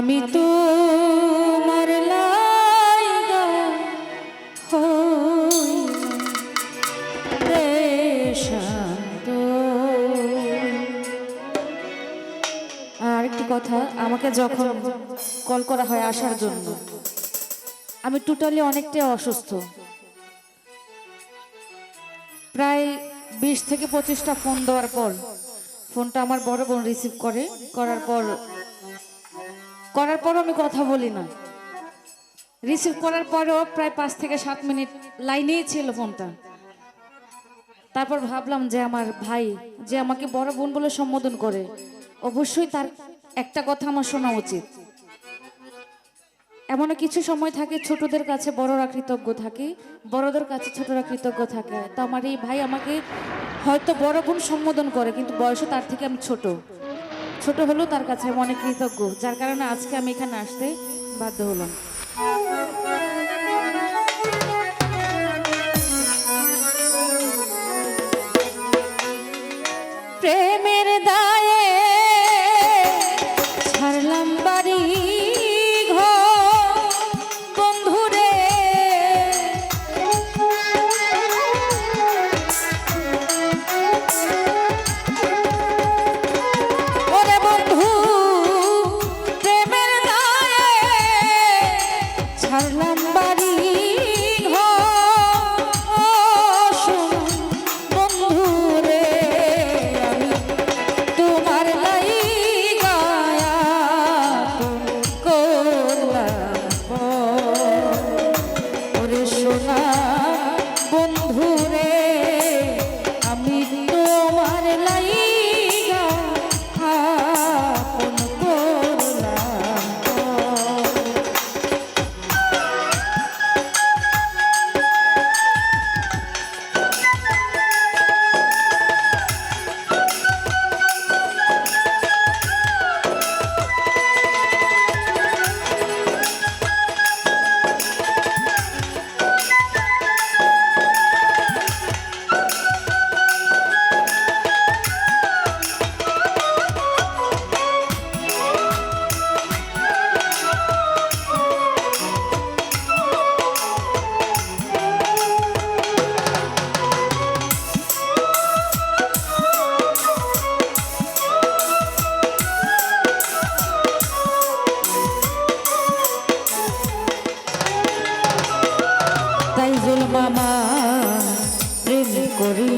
আমি তো। আর একটি কথা, আমাকে যখন কল করা হয় আসার জন্য, আমি টোটালি অনেকটাই অসুস্থ প্রায় বিশ থেকে পঁচিশটা ফোন দেওয়ার পর ফোনটা আমার বড় বোন রিসিভ করে, করার পর করার পরও আমি কথা বলি না। রিসিভ করার পরও প্রায় পাঁচ থেকে সাত মিনিট লাইনেই ছিল ফোনটা। তারপর ভাবলাম যে আমার ভাই, যে আমাকে বড় বোন বলে সম্বোধন করে, অবশ্যই তার একটা কথা আমার শোনা উচিত। এমনও কিছু সময় থাকে ছোটদের কাছে বড়রা কৃতজ্ঞ থাকে, বড়দের কাছে ছোটরা কৃতজ্ঞ থাকে। তো আমার এই ভাই আমাকে হয়তো বড় বোন সম্বোধন করে, কিন্তু বয়সে তার থেকে আমি ছোট। ছোট হলেও তার কাছে অনেক কৃতজ্ঞ যার কারণে আজকে আমি এখানে আসতে বাধ্য হলাম।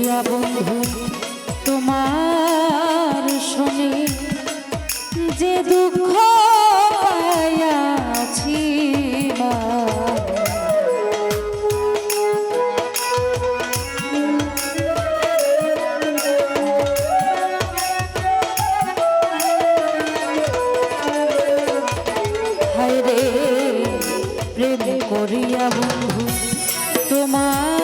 করিয়া বন্ধু তোমার শনি যে দুঃখ রে প্রেম করিয়া বন্ধু তোমার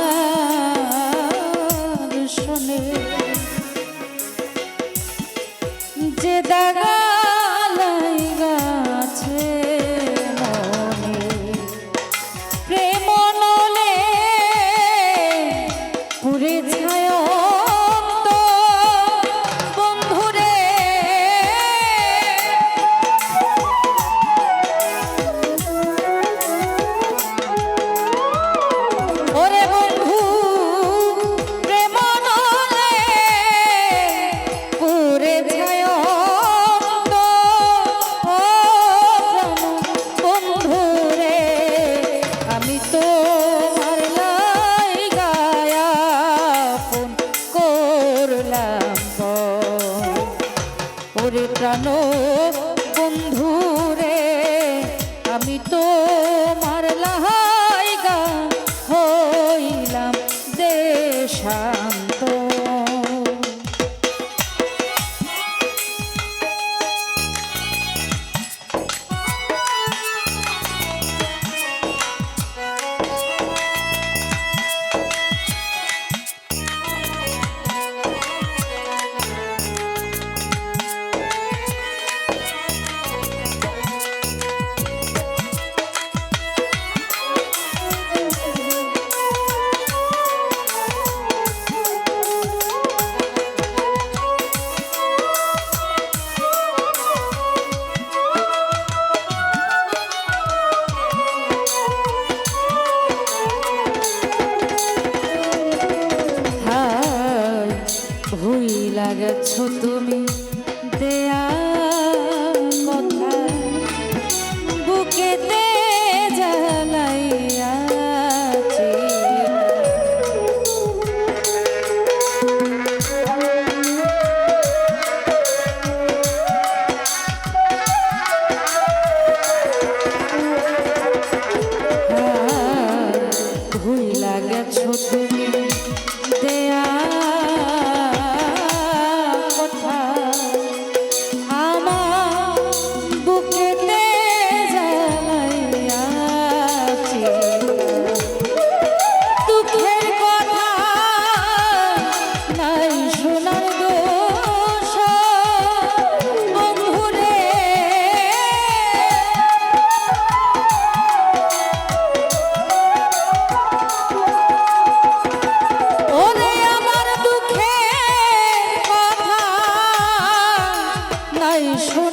child. গেছো তুমি? Christ.